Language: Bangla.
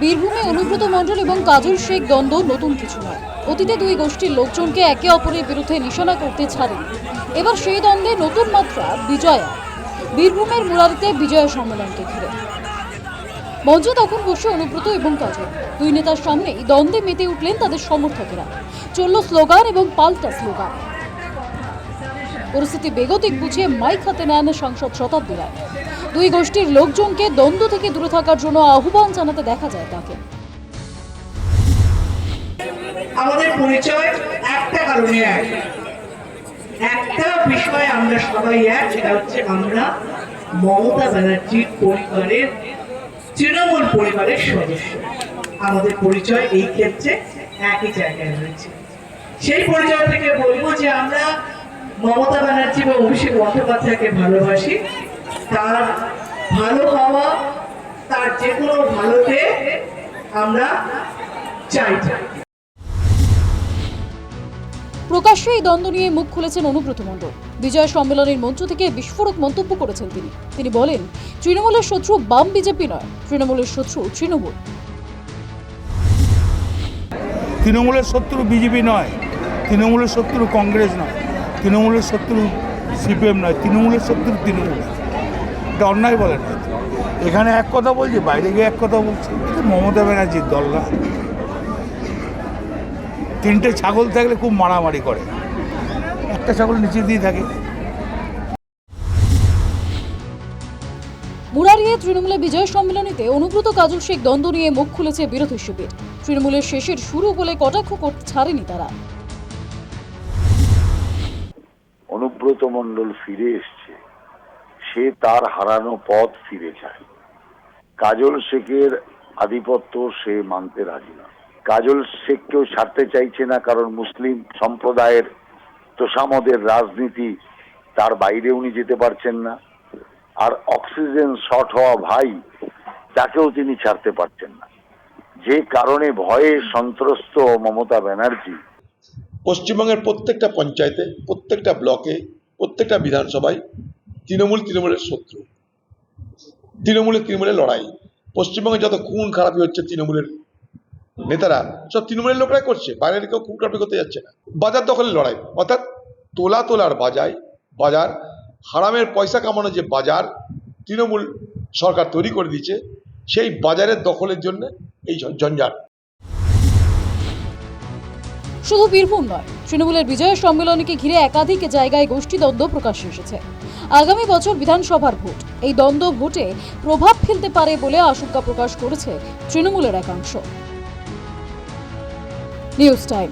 বীরভূমে অনুব্রত মণ্ডল এবং কাজল শেখ দ্বন্দ্ব নতুন কিছু নয়। অতীতে দুই গোষ্ঠীর লোকজনকে একে অপরের বিরুদ্ধে নিশানা করতে ছাড়েনি। এবার সেই দ্বন্দ্বে নতুন মাত্রা বিজয়া। বীরভূমের মুরারিতে বিজয়া সম্মেলনকে ঘিরে। মঞ্চে তখন বসে অনুব্রত এবং কাজল। দুই নেতার সামনেই দ্বন্দ্বে মেতে উঠলেন তাদের সমর্থকেরা। চলল স্লোগান এবং পাল্টা স্লোগান। পরিস্থিতি বেগতিক বুঝিয়ে মাইক হাতে নেন সাংসদ শতাব্দী রায়। দুই গোষ্ঠীর লোকজনকে দ্বন্দ্ব থেকে দূরে থাকার জন্য আহ্বান জানাতে দেখা যায় তাকে। আমাদের পরিচয় একটা কারণে এক। একটা আমরা সবাই এক, সেটা হচ্ছে আমরা মমতা ব্যানার্জির পরিবারের, তৃণমূল পরিবারের সদস্য। আমাদের পরিচয় এই ক্ষেত্রে একই জায়গায় রয়েছে। সেই পরিচয় থেকে বলব যে আমরা মমতা ব্যানার্জি বা অভিষেক বন্দ্যোপাধ্যায়কে ভালোবাসি। তার ভালো হওয়া তার যে কোনো ভালোতে আমরা চাই। প্রকাশ্যে এই দ্বন্দ্ব নিয়ে মুখ খুলেছেন অনুব্রত মণ্ডল। বিজয় সম্মেলনের মঞ্চ থেকে বিস্ফোরক মন্তব্য করেছেন তিনি। তিনি বলেন তৃণমূলের শত্রু বাম বিজেপি নয় তৃণমূলের শত্রু তৃণমূল। তৃণমূলের শত্রু বিজেপি নয় তৃণমূলের শত্রু কংগ্রেস নয় তৃণমূলের শত্রু সিপিএম নয় তৃণমূলের শত্রু তৃণমূল। এটা অন্যায় বলে না। এখানে এক কথা বলছি বাইরে গিয়ে এক কথা বলছি। মমতা ব্যানার্জির দল না। তিনটে ছাগল থাকলে খুব মারামারি করে। একটা ছাগল নিচে দিয়ে থাকে। মুরারিয়ে তৃণমূলের বিজয় সম্মেলনীতে অনুব্রত কাজল শেখ দ্বন্দ্ব নিয়ে মুখ খুলেছে বিরোধী শিবির। তৃণমূলের শেষের শুরু বলে কটাক্ষ করতে ছাড়েনি তারা। অনুব্রত মণ্ডল ফিরে এসছে। সে তার হারানো পথ ফিরে চায়। কাজল শেখের আধিপত্য সে মানতে রাজি না। কাজল শেখকেও ছাড়তে চাইছে না, কারণ মুসলিম সম্প্রদায়ের তোষামদের রাজনীতি তার বাইরে উনি যেতে পারছেন না। আর অক্সিজেন শর্ট হওয়া ভাই তাকেও তিনি ছাড়তে পারছেন না। যে কারণে ভয়ে সন্ত্রস্ত মমতা ব্যানার্জি পশ্চিমবঙ্গের প্রত্যেকটা পঞ্চায়েতে, প্রত্যেকটা ব্লকে, প্রত্যেকটা বিধানসভায় তৃণমূল, তৃণমূলের শত্রু। তৃণমূলের তৃণমূলের লড়াই। পশ্চিমবঙ্গে যত খুন খারাপি হচ্ছে তৃণমূলের নেতারা, সব তৃণমূলের লোকরাই করছে। বাইরের কেউ খুন খারাপি করতে যাচ্ছে না। বাজার দখলের লড়াই। অর্থাৎ তোলা তোলার বাজায় বাজার, হারামের পয়সা কামানো যে বাজার তৃণমূল সরকার তৈরি করে দিয়েছে, সেই বাজারের দখলের জন্য এই ঝঞ্ঝাট। শুধু বীরভূম নয়। তৃণমূলের বিজয় সম্মেলনকে ঘিরে একাধিক জায়গায় গোষ্ঠী দ্বন্দ্ব প্রকাশ্যে এসেছে। আগামী বছর বিধানসভার ভোট। এই দ্বন্দ্ব ভোটে প্রভাব ফেলতে পারে বলে আশঙ্কা প্রকাশ করেছে তৃণমূলের একাংশ। News time.